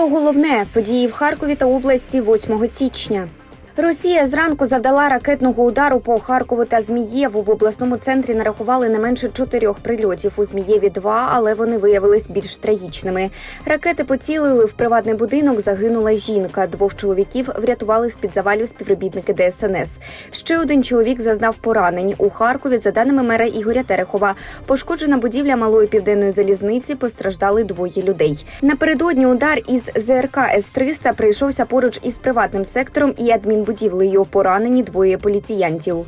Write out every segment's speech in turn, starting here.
Про головне події в Харкові та області 8 січня. Росія зранку завдала ракетного удару по Харкову та Змієву. В обласному центрі нарахували не менше чотирьох прильотів. У Змієві два, але вони виявились більш трагічними. Ракети поцілили в приватний будинок. Загинула жінка. Двох чоловіків врятували з під завалів співробітники ДСНС. Ще один чоловік зазнав поранень у Харкові. За даними мера Ігоря Терехова, пошкоджена будівля малої південної залізниці. Постраждали двоє людей. Напередодні удар із ЗРК С-300 прийшовся поруч із приватним сектором і адмінбудівлею. Поранені двоє поліціянтів.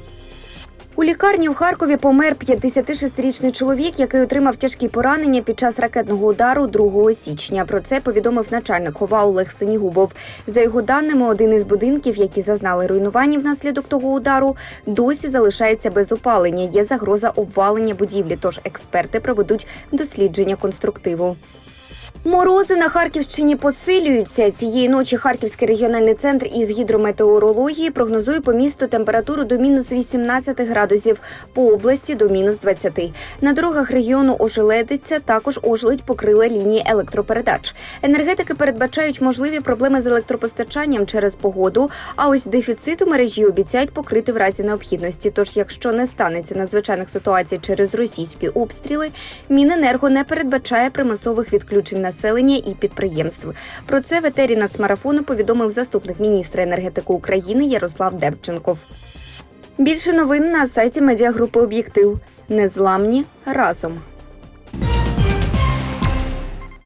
У лікарні в Харкові помер 56-річний чоловік, який отримав тяжкі поранення під час ракетного удару 2 січня. Про це повідомив начальник ХОВА Олег Синігубов. За його даними, один із будинків, які зазнали руйнування внаслідок того удару, досі залишається без опалення. Є загроза обвалення будівлі. Тож експерти проведуть дослідження конструктиву. Морози на Харківщині посилюються. Цієї ночі Харківський регіональний центр із гідрометеорології прогнозує по місту температуру до мінус 18 градусів, по області до мінус 20. На дорогах регіону ожеледиться, також ожеледь покрила лінії електропередач. Енергетики передбачають можливі проблеми з електропостачанням через погоду. А ось дефіцит у мережі обіцяють покрити в разі необхідності. Тож, якщо не станеться надзвичайних ситуацій через російські обстріли, Міненерго не передбачає примусових відключень населення і підприємств. Про це в етері нацмарафону повідомив заступник міністра енергетики України Ярослав Демченков. Більше новин на сайті медіагрупи Об'єктив. Незламні разом.